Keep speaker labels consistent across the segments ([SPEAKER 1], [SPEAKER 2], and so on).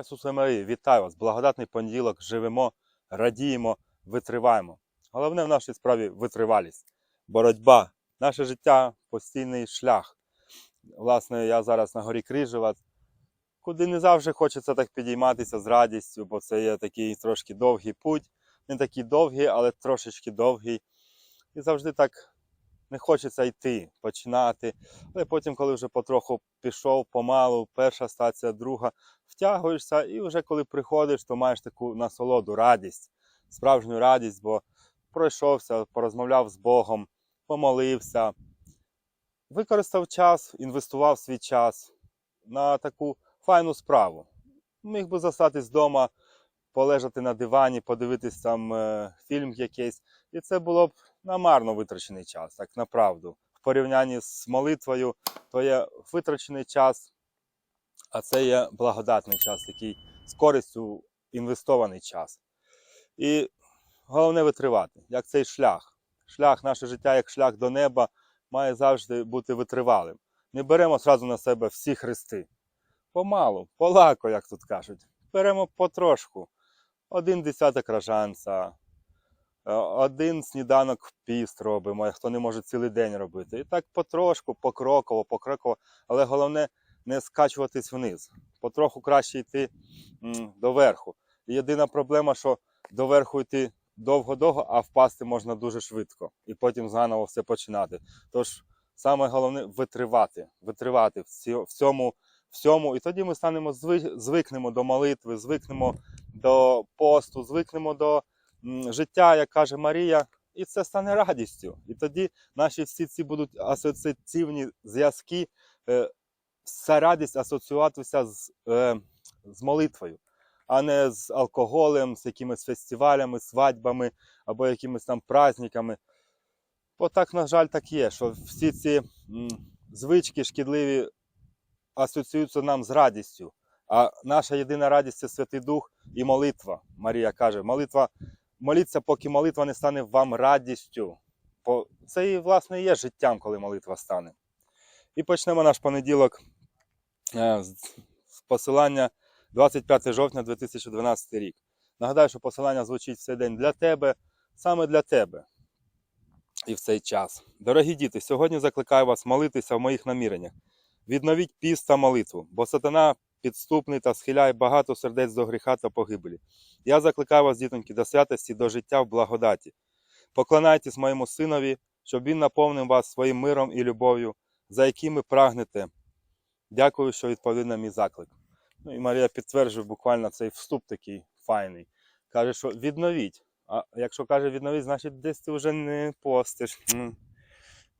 [SPEAKER 1] Ісусу Марії, вітаю вас! Благодатний понеділок, живемо, радіємо, витриваємо. Головне в нашій справі витривалість, боротьба, наше життя постійний шлях. Власне, я зараз на горі Крижева, куди не завжди хочеться так підійматися з радістю, бо це є такий трошки довгий путь. Не такий довгий, але трошечки довгий. І завжди так не хочеться йти, починати. Але потім, коли вже потроху пішов помалу, перша стація, друга, втягуєшся, і вже коли приходиш, то маєш таку насолоду, радість, справжню радість, бо пройшовся, порозмовляв з Богом, помолився, використав час, інвестував свій час на таку файну справу. Міг би застатись вдома, полежати на дивані, подивитись там е, фільм якийсь, і це було б намарно витрачений час, так направду. В порівнянні з молитвою, то є витрачений час, а це є благодатний час, такий з користю інвестований час. І головне витривати, як цей шлях. Шлях, наше життя, як шлях до неба, має завжди бути витривалим. Не беремо одразу на себе всі хрести. Помалу, полако, як тут кажуть. Беремо потрошку. Один десяток ражанця, один сніданок в піст робимо, хто не може цілий день робити. І так потрошку, покроково, покроково, але головне не скачуватись вниз. Потроху краще йти м, до верху. Єдина проблема, що до верху йти довго-довго, а впасти можна дуже швидко. І потім заново все починати. Тож саме головне витривати, витривати в цьому, всьому. І тоді ми станемо зви- звикнемо до молитви, звикнемо до посту, звикнемо до життя, як каже Марія, і це стане радістю. І тоді наші всі ці будуть асоціативні зв'язки, е, вся радість асоціюватися з, е, з молитвою, а не з алкоголем, з якимись фестивалями, свадьбами або якимись там праздниками. Бо так, на жаль, так є, що всі ці звички шкідливі асоціюються нам з радістю. А наша єдина радість це Святий Дух і молитва. Марія каже, молитва, моліться, поки молитва не стане вам радістю. Бо це і, власне, і є життям, коли молитва стане. І почнемо наш понеділок е, з посилання 25 жовтня 2012 рік. Нагадаю, що посилання звучить в цей день для тебе, саме для тебе. І в цей час. Дорогі діти, сьогодні закликаю вас молитися в моїх наміреннях. Відновіть піст та молитву, бо сатана підступний та схиляє багато сердець до гріха та погибелі. Я закликаю вас, дітоньки, до святості, до життя в благодаті. Поклонайтесь моєму синові, щоб він наповнив вас своїм миром і любов'ю, за якими прагнете. Дякую, що відповіли на мій заклик. Ну і Марія підтверджує буквально цей вступ такий файний. Каже, що відновіть. А якщо каже відновіть, значить десь ти вже не постиш.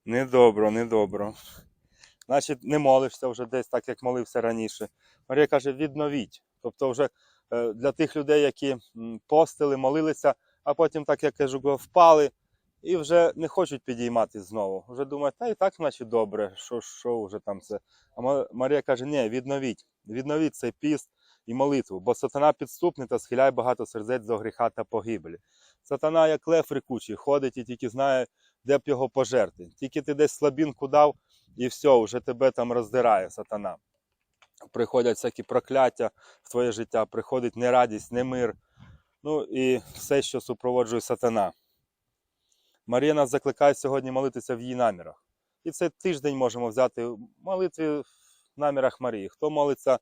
[SPEAKER 1] Недобро, недобро. Значить, не молишся вже десь так, як молився раніше. Марія каже, відновіть. Тобто, вже е, для тих людей, які постили, молилися, а потім, так як кажу, впали і вже не хочуть підійматись знову. Вже думають, та і так, значить, добре, що, що вже там це. А Марія каже, ні, відновіть, відновіть цей піст і молитву, бо сатана підступний та схиляє багато сердець до гріха та погибелі. Сатана, як лев рикучий, ходить і тільки знає, де б його пожерти. Тільки ти десь слабінку дав, і все, вже тебе там роздирає сатана. Приходять всякі прокляття в твоє життя, приходить нерадість, немир. Ну і все, що супроводжує сатана. Марія нас закликає сьогодні молитися в її намірах. І цей тиждень можемо взяти в молитві в намірах Марії. Хто молиться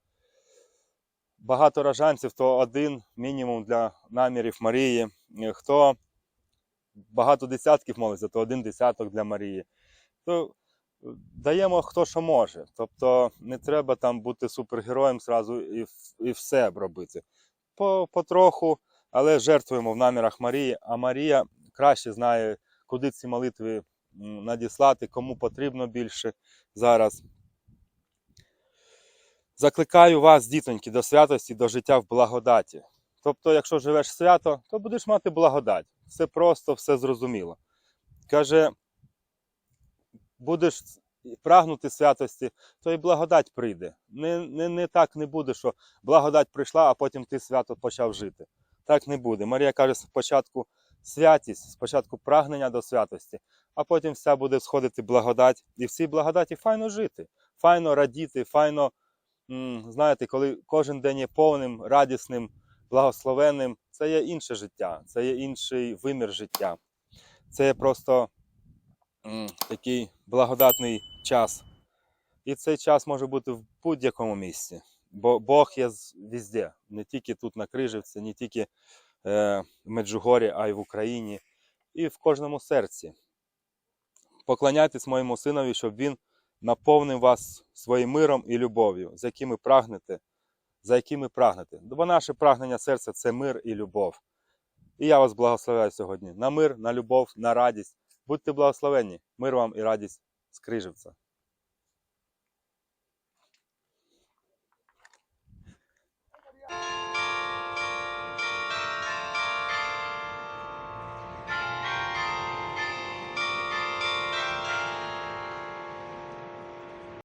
[SPEAKER 1] багато ражанців, то один мінімум для намірів Марії. Хто багато десятків молиться, то один десяток для Марії. То даємо хто що може. Тобто не треба там бути супергероєм зразу і, і все робити. По, потроху, але жертвуємо в намірах Марії, а Марія краще знає, куди ці молитви надіслати, кому потрібно більше зараз. Закликаю вас, дітоньки, до святості, до життя в благодаті. Тобто, якщо живеш свято, то будеш мати благодать. Все просто, все зрозуміло. Каже, будеш прагнути святості, то і благодать прийде. Не, не, не так не буде, що благодать прийшла, а потім ти свято почав жити. Так не буде. Марія каже, спочатку святість, спочатку прагнення до святості, а потім вся буде сходити благодать. І в цій благодаті файно жити, файно радіти, файно знаєте, коли кожен день є повним, радісним, благословенним, це є інше життя, це є інший вимір життя. Це є просто такий благодатний час. І цей час може бути в будь-якому місці. Бо Бог є везде, не тільки тут на Крижівці, не тільки е, в Меджугорі, а й в Україні, і в кожному серці. Поклоняйтесь моєму синові, щоб він наповнив вас своїм миром і любов'ю, за якими прагнете, за якими прагнете. Бо наше прагнення серця це мир і любов. І я вас благословляю сьогодні на мир, на любов, на радість. Будьте благословенні, мир вам і радість з Крижівця.